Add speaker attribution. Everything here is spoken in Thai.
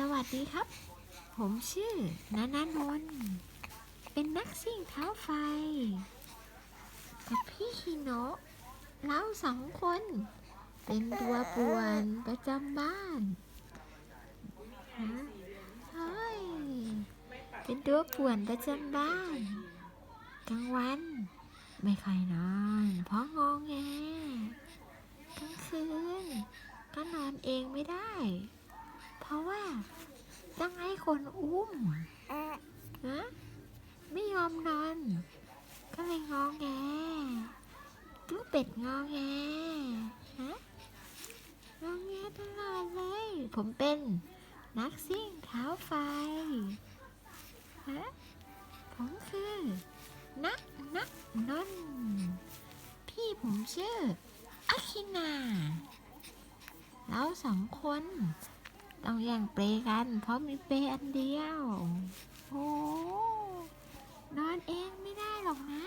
Speaker 1: สวัสดีครับ ผมชื่อ นานานนท์เป็นนักซิ่งเท้าไฟ กับพี่ฮิโนะเราสองคน เป็นตัวป่วนประจำบ้านฮะเฮ้ยเป็นตัวป่วนประจำบ้าน กลางวัน ไม่ค่อยนอนเพราะงองแงกลางคืนก็นอนเองไม่ได้ ต้องให้คนอุ้มฮะไม่ยอมนอน ก็เลยงองแงลูกเป็ดงองแงฮะงองแงตลอดเลย ผมเป็นนักซิ่งเท้าไฟฮะผมคือนักนักนนพี่ผมชื่ออาคินา เราสองคน ต้องแย่งเปรกัน เพราะมีเปรอันเดียว โอ้นอนเองไม่ได้หรอกนะ